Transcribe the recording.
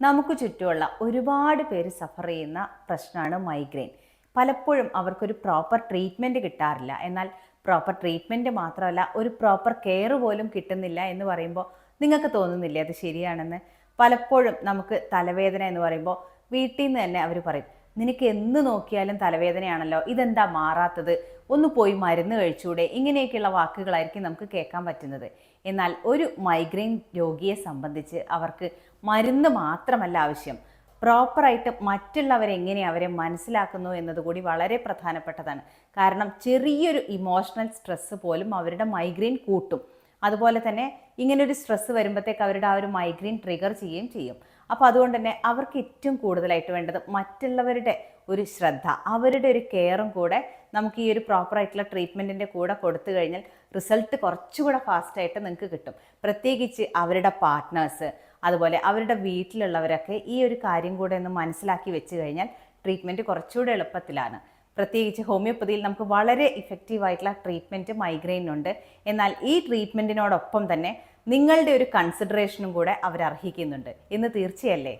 നമുക്ക് ചുറ്റുമുള്ള ഒരുപാട് പേര് സഫർ ചെയ്യുന്ന പ്രശ്നമാണ് മൈഗ്രെയിൻ. പലപ്പോഴും അവർക്കൊരു പ്രോപ്പർ ട്രീറ്റ്മെന്റ് കിട്ടാറില്ല. എന്നാൽ പ്രോപ്പർ ട്രീറ്റ്മെന്റ് മാത്രമല്ല ഒരു പ്രോപ്പർ കെയർ പോലും കിട്ടുന്നില്ല എന്ന് പറയുമ്പോൾ നിങ്ങൾക്ക് തോന്നുന്നില്ലേ അത് ശരിയാണെന്ന്? പലപ്പോഴും നമുക്ക് തലവേദന എന്ന് പറയുമ്പോൾ വീട്ടിൽ നിന്ന് തന്നെ അവർ പറയും നിനക്ക് എന്ന് നോക്കിയാലും തലവേദനയാണല്ലോ ഇതെന്താ മാറാത്തത്? ഒന്ന് പോയി മരുന്ന് കഴിച്ചൂടെ? ഇങ്ങനെയൊക്കെയുള്ള വാക്കുകളായിരിക്കും നമുക്ക് കേൾക്കാൻ പറ്റുന്നത്. എന്നാൽ ഒരു മൈഗ്രെയിൻ രോഗിയെ സംബന്ധിച്ച് അവർക്ക് മരുന്ന് മാത്രമല്ല ആവശ്യം. പ്രോപ്പറായിട്ട് മറ്റുള്ളവർ എങ്ങനെ അവരെ മനസ്സിലാക്കുന്നു എന്നതുകൂടി വളരെ പ്രധാനപ്പെട്ടതാണ്. കാരണം ചെറിയൊരു ഇമോഷണൽ സ്ട്രെസ്സ് പോലും അവരുടെ മൈഗ്രെയിൻ കൂട്ടും. അതുപോലെ തന്നെ ഇങ്ങനൊരു സ്ട്രെസ്സ് വരുമ്പോഴത്തേക്ക് അവരുടെ ആ ഒരു മൈഗ്രെയിൻ ട്രിഗർ ചെയ്യുകയും ചെയ്യും. അപ്പോൾ അതുകൊണ്ട് തന്നെ അവർക്ക് ഏറ്റവും കൂടുതലായിട്ട് വേണ്ടത് മറ്റുള്ളവരുടെ ഒരു ശ്രദ്ധ അവരുടെ ഒരു കെയറും കൂടെ നമുക്ക് ഈ ഒരു പ്രോപ്പറായിട്ടുള്ള ട്രീറ്റ്മെന്റിന്റെ കൂടെ കൊടുത്തു കഴിഞ്ഞാൽ റിസൾട്ട് കുറച്ചുകൂടെ ഫാസ്റ്റായിട്ട് നിങ്ങൾക്ക് കിട്ടും. പ്രത്യേകിച്ച് അവരുടെ പാർട്ട്നേഴ്സ് അതുപോലെ അവരുടെ വീട്ടിലുള്ളവരൊക്കെ ഈ ഒരു കാര്യം കൂടെ ഒന്ന് മനസ്സിലാക്കി വെച്ച് കഴിഞ്ഞാൽ ട്രീറ്റ്മെന്റ് കുറച്ചുകൂടെ എളുപ്പത്തിലാണ്. പ്രത്യേകിച്ച് ഹോമിയോപ്പതിയിൽ നമുക്ക് വളരെ ഇഫക്റ്റീവായിട്ടുള്ള ട്രീറ്റ്മെന്റ് മൈഗ്രെയിനുണ്ട് എന്നാൽ ഈ ട്രീറ്റ്മെന്റിനോടൊപ്പം തന്നെ നിങ്ങളുടെ ഒരു കൺസിഡറേഷനും കൂടെ അവർ അർഹിക്കുന്നുണ്ട് എന്ന് തീർച്ചയല്ലേ?